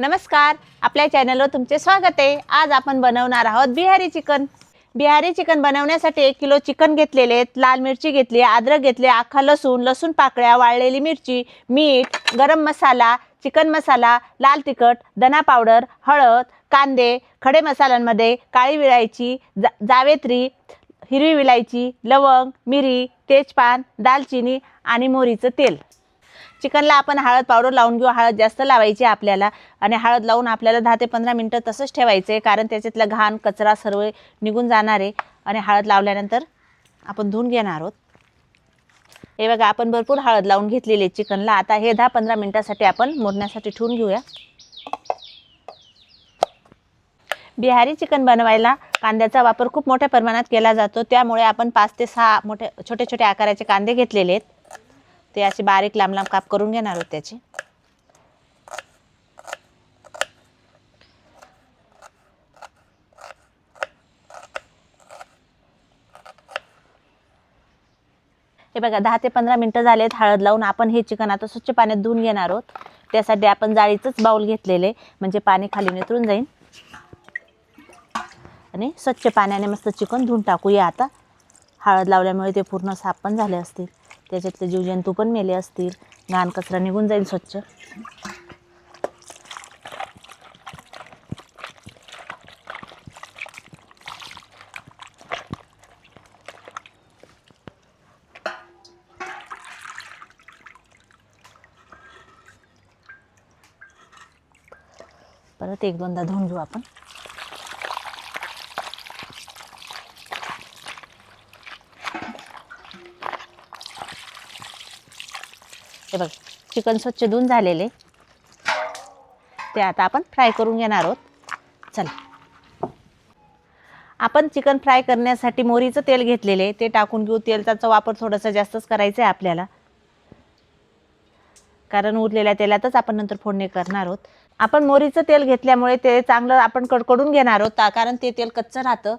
नमस्कार. आपल्या चॅनलवर तुमचे स्वागत आहे. आज आपण बनवणार आहोत बिहारी चिकन. बिहारी चिकन बनवण्यासाठी एक किलो चिकन घेतलेले आहेत. लाल मिरची घेतली अद्रक घेतले अख्खा लसूण लसूण पाकळ्या वाळलेली मिरची मीठ गरम मसाला चिकन मसाला लाल तिखट धना पावडर हळद कांदे खडे मसाल्यांमध्ये काळी विळायची जा जावेत्री हिरवी विलायची लवंग मिरी तेजपान दालचिनी आणि मोहरीचं तेल. चिकनला आपण हळद पावडर लावून घेऊ. हळद जास्त लावायची आपल्याला. आणि हळद लावून आपल्याला दहा ते पंधरा मिनटं तसंच ठेवायचं आहे कारण त्याच्यातला घाण कचरा सर्व निघून जाणार आहे. आणि हळद लावल्यानंतर आपण धुवून घेणार आहोत. हे बघा आपण भरपूर हळद लावून घेतलेली आहे चिकनला. आता हे दहा पंधरा मिनटासाठी आपण मोडण्यासाठी ठेवून घेऊया. बिहारी चिकन बनवायला कांद्याचा वापर खूप मोठ्या प्रमाणात केला जातो. त्यामुळे आपण पाच ते सहा मोठे छोटे छोटे आकाराचे कांदे घेतलेले आहेत. ते असे बारीक लांब लांब काप करून घेणार आहोत त्याचे. हे बघा दहा ते पंधरा मिनटं झालेत हळद लावून. आपण हे चिकन आता स्वच्छ पाण्यात धुवून घेणार आहोत. त्यासाठी आपण जाळीचंच बाऊल घेतलेले म्हणजे पाणी खाली नितरून जाईल. आणि स्वच्छ पाण्याने मस्त चिकन धुवून टाकूया आता. हळद लावल्यामुळे ते पूर्ण साफ पण झाले असतील. त्याच्यातले जीवजंतू पण मेले असतील. घाण कचरा निघून जाईल स्वच्छ. परत एक दोनदा धुवून घेऊ आपण. हे बघ चिकन स्वच्छ धुवून झालेले. ते आता आपण फ्राय करून घेणार आहोत. चला. आपण चिकन फ्राय करण्यासाठी मोहरीचं तेल घेतलेले. ते टाकून घेऊ. तेलाचा वापर थोडासा जास्तच करायचा आहे आपल्याला. कारण उरलेल्या तेलातच आपण नंतर फोडणी करणार आहोत. आपण मोहरीचं तेल घेतल्यामुळे ते चांगलं आपण कडकडून घेणार आहोत. कारण ते तेल कच्चं राहतं.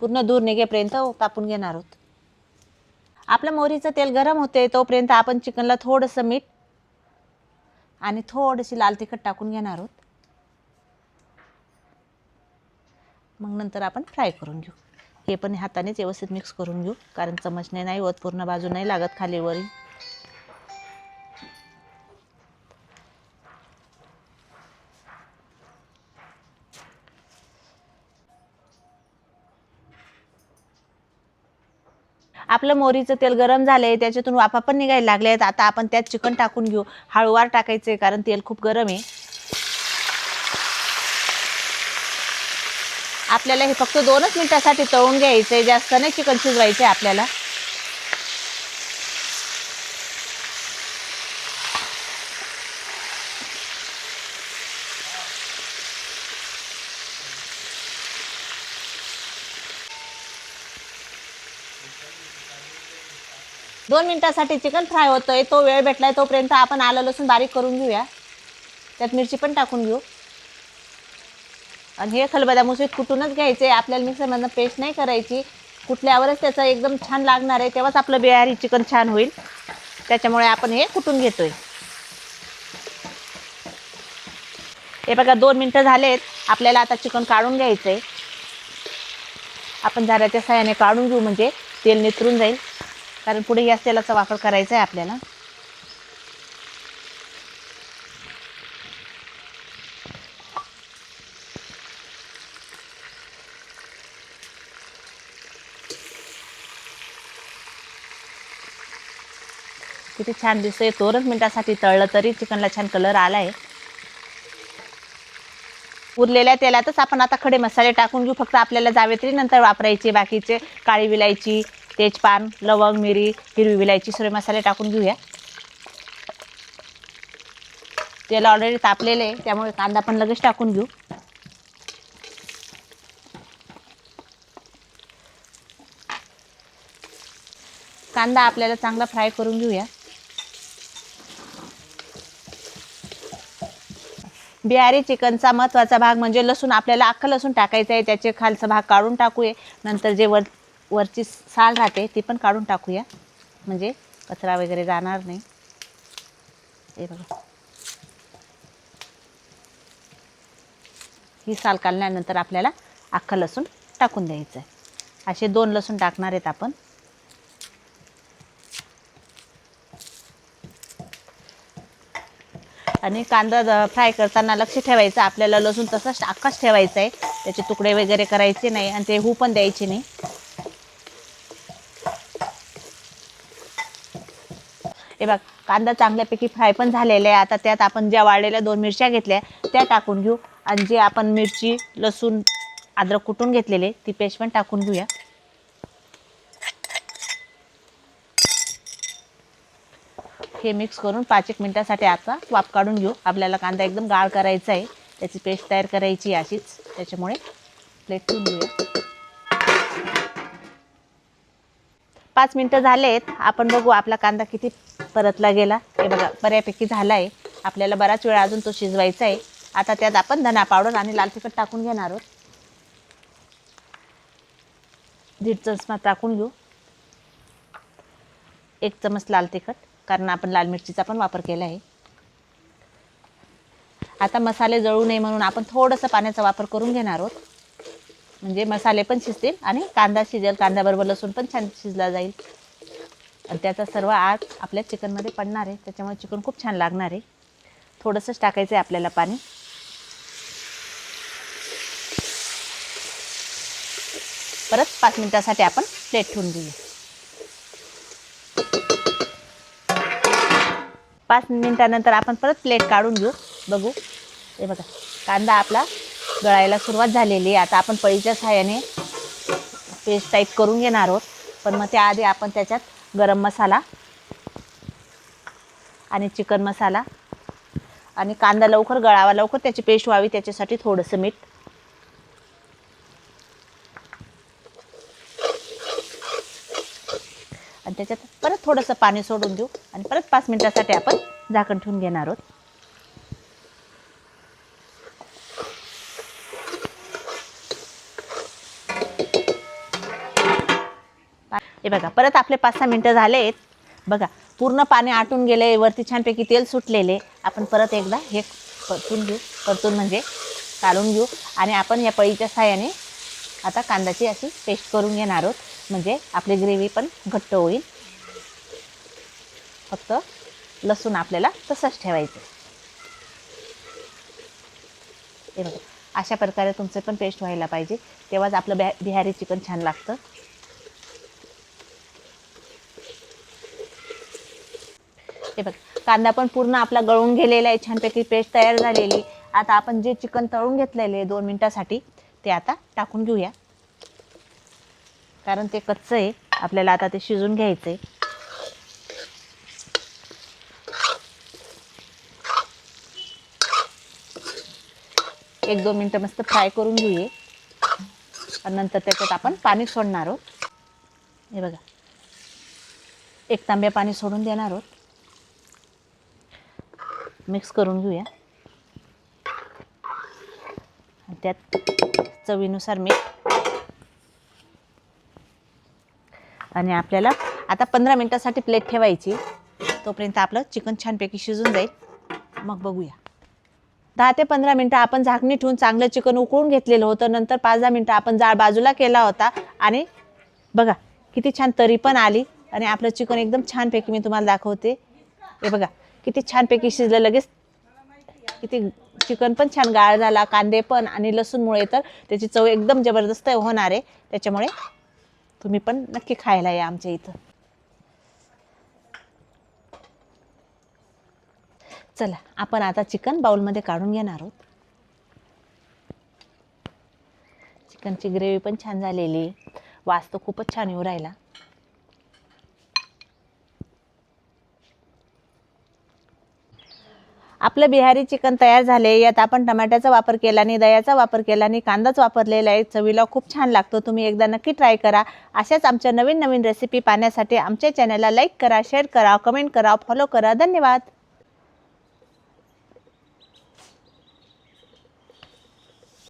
पूर्ण दूर निघेपर्यंत तापून घेणार आहोत. आपलं मोहरीचं तेल गरम होते तोपर्यंत आपण चिकनला थोडंसं मीठ आणि थोडीशी लाल तिखट टाकून घेणार आहोत. मग नंतर आपण फ्राय करून घेऊ. हे पण हातानेच व्यवस्थित मिक्स करून घेऊ कारण चमचने नाही होत पूर्ण बाजू नाही लागत खाली आपलं मोहरीचं तेल गरम झालंय त्याच्यातून वाफा पण निघायला लागले आहेत आता आपण त्यात चिकन टाकून घेऊ. हळूवार टाकायचे कारण तेल खूप गरम आहे. आपल्याला हे फक्त दोनच मिनिटासाठी तळून घ्यायचंय. जास्त नाही चिकन शिजवायचे आपल्याला. दोन मिनिटासाठी चिकन फ्राय होतोय तो वेळ भेटलाय तोपर्यंत आपण आलं लसूण बारीक करून घेऊया. त्यात मिरची पण टाकून घेऊ. आणि हे खलबदा मुसळीत कुटूनच घ्यायचे आपल्याला मिक्सरमधनं पेस्ट नाही करायची. कुठल्यावरच त्याचं एकदम छान लागणार आहे तेव्हाच आपलं बिहारी चिकन छान होईल. त्याच्यामुळे आपण हे कुटून घेतोय? हे बघा दोन मिनटं झालेत. आपल्याला आता चिकन काढून घ्यायचं आहे आपण झाऱ्याच्या साह्याने काढून घेऊ म्हणजे. तेल निथरून जाईल. कारण पुढे या तेलाचा वापर करायचा आहे आपल्याला. किती छान दिसतंय. दोनच मिनटासाठी तळलं तरी चिकनला छान कलर आला आहे उरलेल्या तेलातच आपण आता खडे मसाले टाकून घेऊ. फक्त आपल्याला जावेत्री नंतर वापरायचे बाकीचे काळी विलायची तेजपान लवंग मिरी हिरवी विलायची सर्व मसाले टाकून घेऊया. तेल ऑलरेडी तापलेले आहे त्यामुळे कांदा पण लगेच टाकून घेऊ. कांदा आपल्याला चांगला फ्राय करून घेऊया. बिहारी चिकनचा महत्त्वाचा भाग म्हणजे लसूण. आपल्याला अख्खं लसूण टाकायचं आहे. त्याचे खालचा भाग काढून टाकूया. नंतर जे वर वरची साल राहते ती पण काढून टाकूया. म्हणजे कचरा वगैरे जाणार नाही. हे बघा. ही साल काढल्यानंतर आपल्याला अख्खा लसूण टाकून द्यायचं आहे असे दोन लसूण टाकणार आहेत आपण. आणि कांदा फ्राय करताना लक्ष ठेवायचं आपल्याला लसूण तसंच अख्खाच ठेवायचं आहे त्याचे तुकडे वगैरे करायचे नाही आणि ते हू पण द्यायचे नाही. हे बघ कांदा चांगल्यापैकी फ्राय पण झालेला आहे. आता त्यात आपण ज्या वाळलेल्या दोन मिरच्या घेतल्या त्या टाकून घेऊ. आणि जे आपण मिरची लसूण अद्रक कुटून घेतलेले ती पेस्ट पण टाकून घेऊया. हे मिक्स करून पाच एक मिनटासाठी आता वाफ काढून घेऊ. आपल्याला कांदा एकदम गाळ करायचा आहे. त्याची पेस्ट तयार करायची आहे अशीच. त्याच्यामुळे प्लेट ठेवून घेऊया. पाच मिनटं झालेत. आपण बघू आपला कांदा किती परतला गेला. हे बघा बऱ्यापैकी झाला आहे आपल्याला बराच वेळ अजून तो शिजवायचा आहे. आता त्यात आपण धना पावडर आणि लाल तिखट टाकून घेणार आहोत. दीड चमचा टाकून घेऊ. एक चमच लाल तिखट. कारण आपण लाल मिरचीचा पण वापर केला आहे. आता मसाले जळू नये म्हणून आपण थोडंसं पाण्याचा वापर करून घेणार आहोत. म्हणजे मसाले पण शिजतील आणि कांदा शिजेल. कांद्याबरोबर लसूण पण छान शिजला जाईल. आणि त्याचा सर्व आग आपल्या चिकनमध्ये पडणार आहे. त्याच्यामुळे चिकन खूप छान लागणार आहे. थोडंसंच टाकायचं आहे आपल्याला पाणी. परत पाच मिनिटासाठी आपण प्लेट ठेवून घेऊया. पाच मिनटानंतर आपण परत प्लेट काढून घेऊ. बघू. हे बघा. कांदा आपला गळायला सुरुवात झालेली आहे. आता आपण पळीच्या सहाय्याने पेस्ट टाईप करून घेणार आहोत. पण मग त्याआधी आपण त्याच्यात गरम मसाला आणि चिकन मसाला आणि कांदा लवकर गळावा लवकर त्याची पेस्ट व्हावी त्याच्यासाठी थोडंसं मीठ आणि त्याच्यात परत थोडंसं पाणी सोडून देऊ आणि परत पाच मिनिटासाठी आपण झाकण ठेवून घेणार आहोत. हे बघा परत आपले पाच सहा मिनटं झाले आहेत बघा पूर्ण पाणी आटून गेले वरती छानपैकी तेल सुटलेले. आपण परत एकदा हे परतून घेऊ. परतून म्हणजे काढून घेऊ. आणि आपण या पळीच्या साह्याने आता कांद्याची अशी पेस्ट करून घेणार आहोत. म्हणजे आपली ग्रेव्ही पण घट्ट होईल. फक्त लसूण आपल्याला तसंच ठेवायचं. हे बघा अशा प्रकारे तुमचं पण पेस्ट व्हायला पाहिजे. तेव्हाच आपलं बिहा बिहारी चिकन छान लागतं. हे बघ कांदा पण पूर्ण आपला गळून गेलेला आहे. छानपैकी पेस्ट तयार झालेली. आता आपण जे चिकन तळून घेतलेले दोन मिनटासाठी ते आता टाकून घेऊया. कारण ते कच्चं आहे. आपल्याला आता ते शिजून घ्यायचं आहे एक दोन मिनटं मस्त फ्राय करून घेऊया. आणि नंतर त्याच्यात आपण पाणी सोडणार आहोत. हे बघा. एक तांब्या पाणी सोडून देणार आहोत. मिक्स करून घेऊया. आणि त्यात चवीनुसार मीठ आणि आपल्याला आता पंधरा मिनटासाठी प्लेट ठेवायची. तोपर्यंत आपलं चिकन छानपैकी शिजून जाईल. मग बघूया. दहा ते पंधरा मिनटं आपण झाकणी ठेवून चांगलं चिकन उकळून घेतलेलं होतं. नंतर पाच दहा मिनटं आपण जाळ बाजूला केला होता. आणि बघा किती छान तरी पण आली. आणि आपलं चिकन एकदम छानपैकी मी तुम्हाला दाखवते. हे बघा किती छानपैकी शिजलं लगेच. किती चिकन पण छान गाळ झाला कांदे पण आणि लसूणमुळे तर त्याची चव एकदम जबरदस्त होणार आहे. त्याच्यामुळे तुम्ही पण नक्की खायला या आमच्या इथं. चला आपण आता चिकन बाउलमध्ये काढून घेणार आहोत. चिकनची ग्रेव्ही पण छान झालेली वास तर खूपच छान येऊ राहिला. आपलं बिहारी चिकन तयार झाले यात आपण टमाट्याचा वापर केला आणि दह्याचा वापर केला आणि कांदाच वापरलेला आहे. चवीला खूप छान लागतो. तुम्ही एकदा नक्की ट्राय करा. अशाच आमच्या नवीन नवीन रेसिपी पाहण्यासाठी आमच्या चॅनलला लाईक करा शेअर करा कमेंट करा फॉलो करा. धन्यवाद.